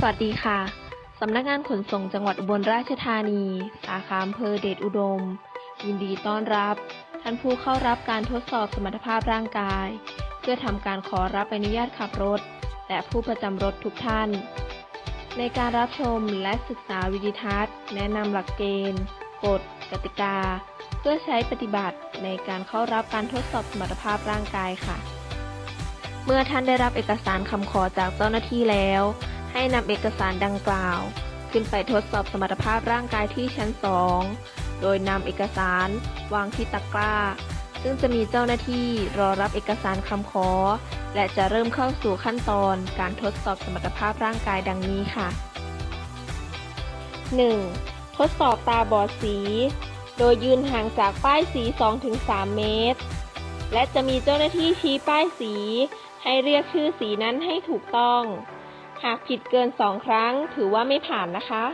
สวัสดีค่ะ สำนักงานขนส่งจังหวัดอุบลราชธานี สาขาอำเภอเดชอุดม ยินดีต้อนรับ ท่านผู้เข้ารับการทดสอบสมรรถภาพร่างกาย เพื่อทำการขอรับใบอนุญาตขับรถ และผู้ประจำรถทุกท่าน ในการรับชมและศึกษาวิดีทัศน์ แนะนำหลักเกณฑ์ กฎ กติกา เพื่อใช้ปฏิบัติในการเข้ารับการทดสอบสมรรถภาพร่างกายค่ะ เมื่อท่านได้รับเอกสารคำขอจากเจ้าหน้าที่แล้ว ให้นำเอกสารดังกล่าว ขึ้นไปทดสอบสมรรถภาพร่างกายที่ชั้น 2 โดยนำเอกสารวางที่ตะกร้า ซึ่งจะมีเจ้าหน้าที่รอรับเอกสารคำขอ และจะเริ่มเข้าสู่ขั้นตอนการทดสอบสมรรถภาพร่างกายดังนี้ค่ะ 1. ทดสอบตาบอดสี โดยยืนห่างจากป้ายสี 2-3 เมตร และจะมีเจ้าหน้าที่ชี้ป้ายสี ให้เรียกชื่อสีนั้นให้ถูกต้อง หากผิดเกิน 2 ครั้งถือว่าไม่ผ่านนะคะ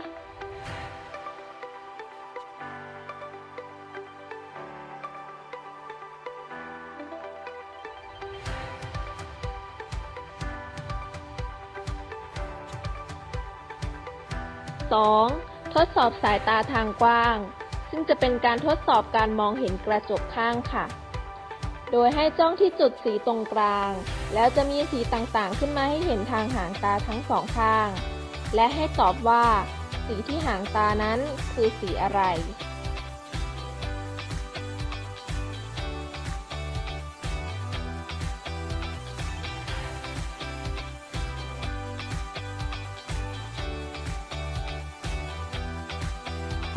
2. ทดสอบสายตาทางกว้าง ซึ่งจะเป็นการทดสอบการมองเห็นกระจกข้างค่ะ โดยให้จ้องที่จุดสีตรงกลาง แล้วจะมีสีต่างๆขึ้นมาให้เห็นทางหางตาทั้งสองข้าง และให้ตอบว่า สีที่หางตานั้นคือสีอะไร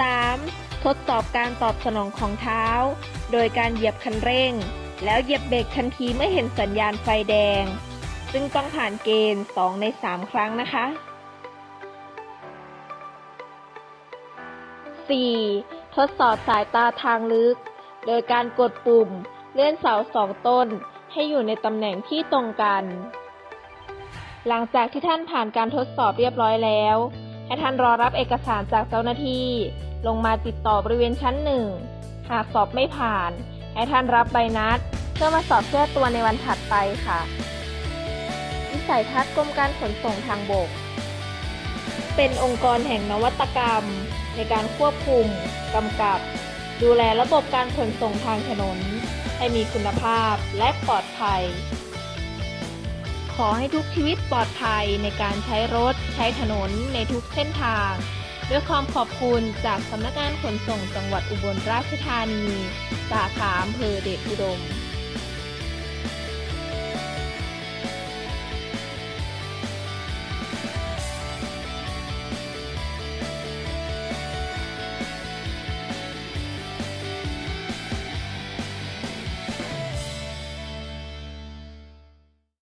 3. ทดสอบการตอบสนองของเท้า โดยการเหยียบคันเร่ง แล้วเหยียบเบรกทันทีเมื่อเห็นสัญญาณไฟแดง ซึ่งต้องผ่านเกณฑ์ 2 ใน 3 ครั้งนะคะ 4. ทดสอบสายตาทางลึก โดยการกดปุ่มเลื่อนเสาสองต้นให้อยู่ในตำแหน่งที่ตรงกัน หลังจากที่ท่านผ่านการทดสอบเรียบร้อยแล้ว ให้ท่านรอรับเอกสารจากเจ้าหน้าที่ ลงมาติดต่อบริเวณชั้นหนึ่ง หากสอบไม่ผ่าน ให้ท่านรับใบนัด เพื่อมาสอบแก้ตัวในวันถัดไปค่ะวิสัยทัศน์กรมการขนส่งทางบก เป็นองค์กรแห่งนวัตกรรม ในการควบคุมกำกับ ดูแลระบบการขนส่งทางถนน ให้มีคุณภาพและปลอดภัย ขอให้ทุกชีวิตปลอดภัยในการใช้รถใช้ถนนในทุกเส้นทาง ด้วยความขอบคุณจากสำนักงานขนส่งจังหวัดอุบลราชธานี สาขาอำเภอเดชอุดม